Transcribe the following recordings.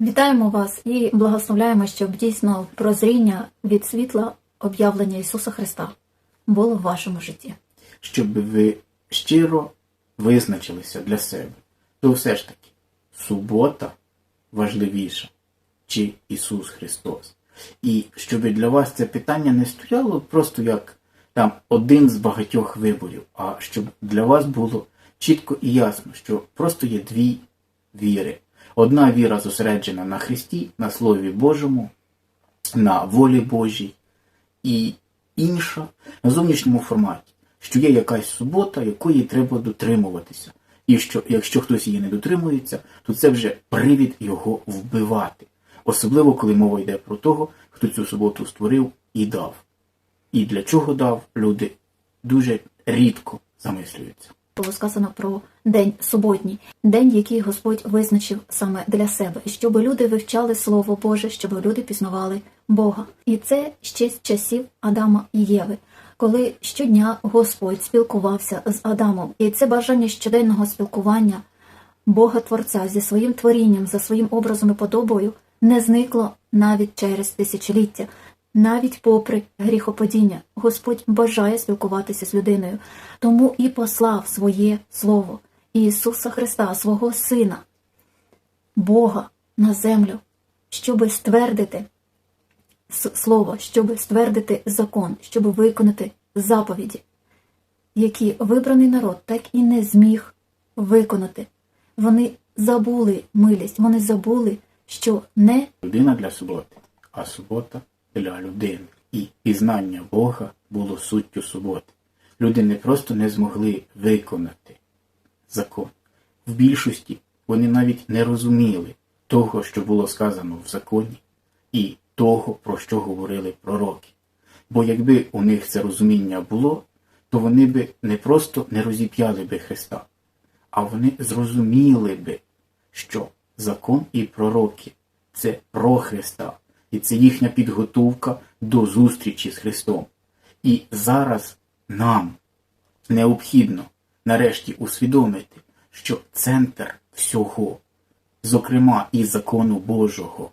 Вітаємо вас і благословляємо, щоб дійсно прозріння від світла об'явлення Ісуса Христа було в вашому житті. щоб ви щиро визначилися для себе, то все ж таки субота важливіша чи Ісус Христос. І щоб для вас це питання не стояло просто як там один з багатьох виборів, а щоб для вас було чітко і ясно, що просто є дві віри. Одна віра зосереджена на Христі, на Слові Божому, на волі Божій, і інша на зовнішньому форматі, що є якась субота, якої треба дотримуватися. І що якщо хтось її не дотримується, то це вже привід його вбивати. Особливо, коли мова йде про того, хто цю суботу створив і дав. І для чого дав, люди дуже рідко замислюються. Було сказано про день суботній, день, який Господь визначив саме для себе, щоб люди вивчали Слово Боже, щоб люди пізнавали Бога. І це ще з часів Адама і Єви, коли щодня Господь спілкувався з Адамом. І це бажання щоденного спілкування Бога Творця зі своїм творінням, за своїм образом і подобою не зникло навіть через тисячоліття. Навіть попри гріхопадіння, Господь бажає спілкуватися з людиною, тому і послав своє Слово Ісуса Христа, свого Сина, Бога на землю, щоби ствердити Слово, щоби ствердити закон, щоби виконати заповіді, які вибраний народ так і не зміг виконати. Вони забули милість, вони забули, що не Людина для суботи, а субота для людини. І пізнання Бога було суттю суботи. Люди не просто не змогли виконати закон. В більшості вони навіть не розуміли того, що було сказано в законі, і того, про що говорили пророки. Бо якби у них це розуміння було, то вони би не просто не розіп'яли би Христа, а вони зрозуміли би, що закон і пророки це про Христа, і це їхня підготовка до зустрічі з Христом. І зараз нам необхідно нарешті усвідомити, що центр всього, зокрема і закону Божого,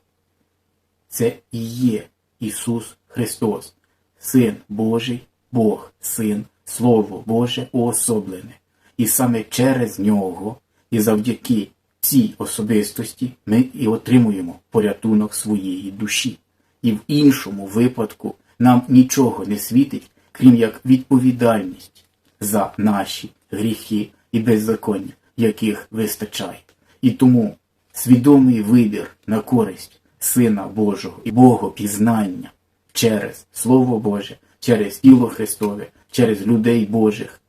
це і є Ісус Христос, Син Божий, Бог, Син, Слово Боже уособлене. І саме через нього і завдяки цій особистості ми і отримуємо порятунок своєї душі. І в іншому випадку нам нічого не світить, крім як відповідальність за наші гріхи і беззаконня, яких вистачає. І тому свідомий вибір на користь Сина Божого і Богопізнання через Слово Боже, через тіло Христове, через людей Божих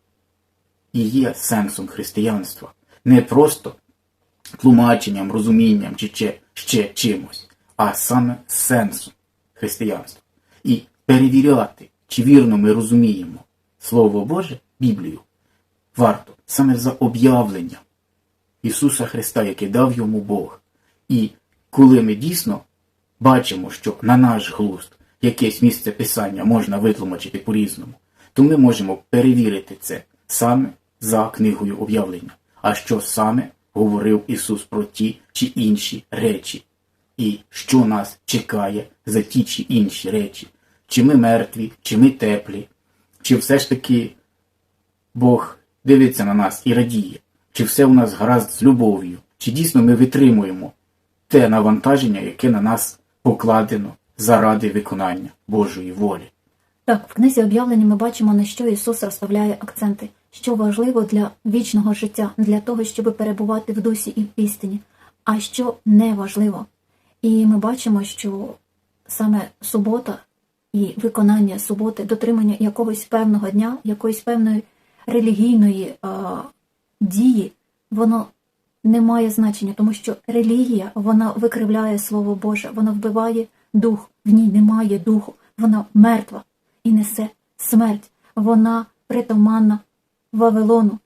і є сенсом християнства. Не просто тлумаченням, розумінням чи ще, ще чимось, а саме сенсом християнства. І перевіряти, чи вірно ми розуміємо Слово Боже, Біблію, варто саме за об'явленням Ісуса Христа, яке дав йому Бог. І коли ми дійсно бачимо, що на наш глузд якесь місце писання можна витлумачити по-різному, то ми можемо перевірити це саме за книгою об'явлення. А що саме говорив Ісус про ті чи інші речі, і що нас чекає за ті чи інші речі, чи ми мертві, чи ми теплі, чи все ж таки Бог дивиться на нас і радіє, чи все у нас гаразд з любов'ю, чи дійсно ми витримуємо те навантаження, яке на нас покладено заради виконання Божої волі. Так, в книзі об'явлення ми бачимо, на що Ісус розставляє акценти, що важливо для вічного життя, для того, щоб перебувати в дусі і в істині, а що не важливо. І ми бачимо, що саме субота і виконання суботи, дотримання якогось певного дня, якоїсь певної релігійної а, дії, воно не має значення, тому що релігія вона викривляє Слово Боже, вона вбиває дух, в ній немає духу, вона мертва і несе смерть. Вона притаманна Вавилону,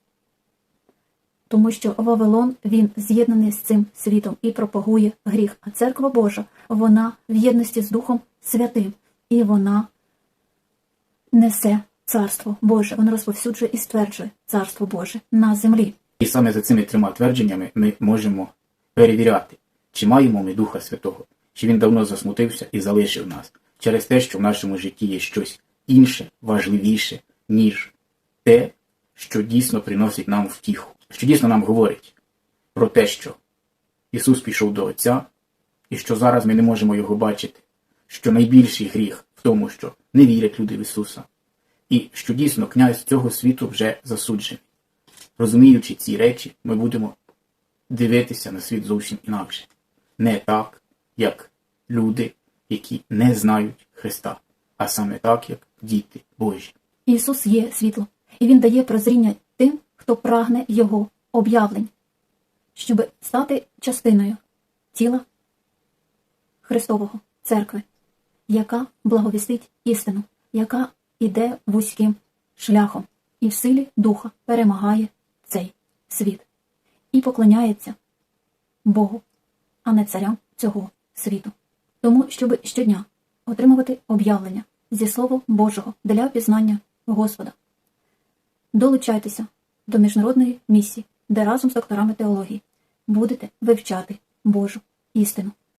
тому що Вавилон він з'єднаний з цим світом і пропагує гріх. А церква Божа вона в єдності з Духом Святим, і вона несе царство Боже. Вона розповсюджує і стверджує царство Боже на землі. І саме за цими трьома твердженнями ми можемо перевіряти, Чи маємо ми Духа Святого? Чи він давно засмутився і залишив нас через те, що в нашому житті є щось інше, важливіше, ніж те, що дійсно приносить нам втіху, що дійсно нам говорить про те, що Ісус пішов до Отця, і що зараз ми не можемо його бачити, що найбільший гріх в тому, що не вірять люди в Ісуса, і що дійсно князь цього світу вже засуджений. Розуміючи ці речі, ми будемо дивитися на світ зовсім інакше. Не так, як люди, які не знають Христа, а саме так, як діти Божі. Ісус є світло, і Він дає прозріння тим, хто прагне Його об'явлень, щоб стати частиною тіла Христового церкви, яка благовістить істину, яка іде вузьким шляхом і в силі духа перемагає цей світ і поклоняється Богу, а не царям цього світу. Тому, щоб щодня отримувати об'явлення зі Слова Божого для пізнання Господа. Долучайтеся до міжнародної місії, де разом з докторами теології будете вивчати Божу істину.